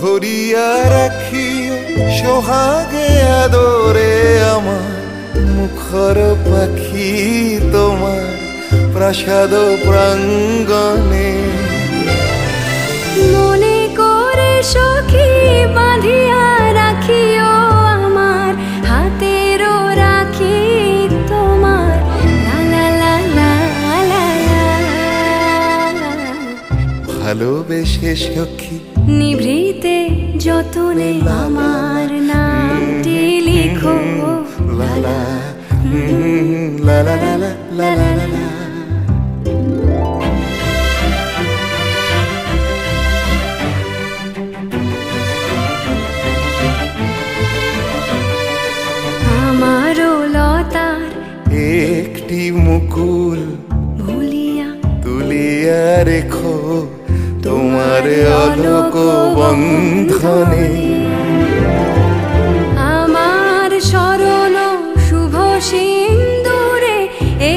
ধরিয়া রাখিও সোহাগে আদরে আমার মুখর পাখি তোমার প্রাসাদ প্রাঙ্গণে মনে করে সখী বাঁধিয়া রাখিও আমার হাতেরও রাখি তোমার। ভালোবেসে সখী নিভৃতে যতনে আমার নামটি লিখো। লালা লালা লালা লালা আমারও লতার একটি মুকুল ভুলিয়া তুলিয়া রেখো। বন্ধনে। আমার স্মরণ শুভ সিন্দুরে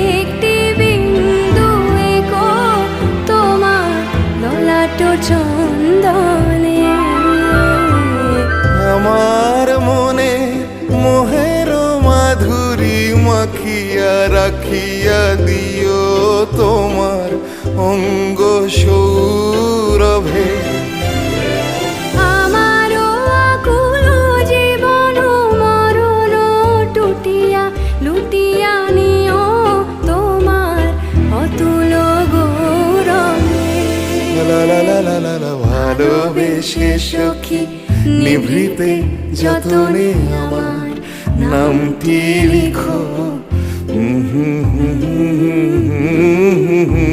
একটি বিন্দু তোমার ললাট চন্দনে। আমার মনে মোহের মাধুরী মাখিয়া রাখিয়া দিও তোমার অঙ্গ সৌরভে লুটিয়া নিও তোমার অতুল ভালোবেসে সখী নিভৃতে যতনে আমার নামটি লিখো হুম হুম হুম হুম হুম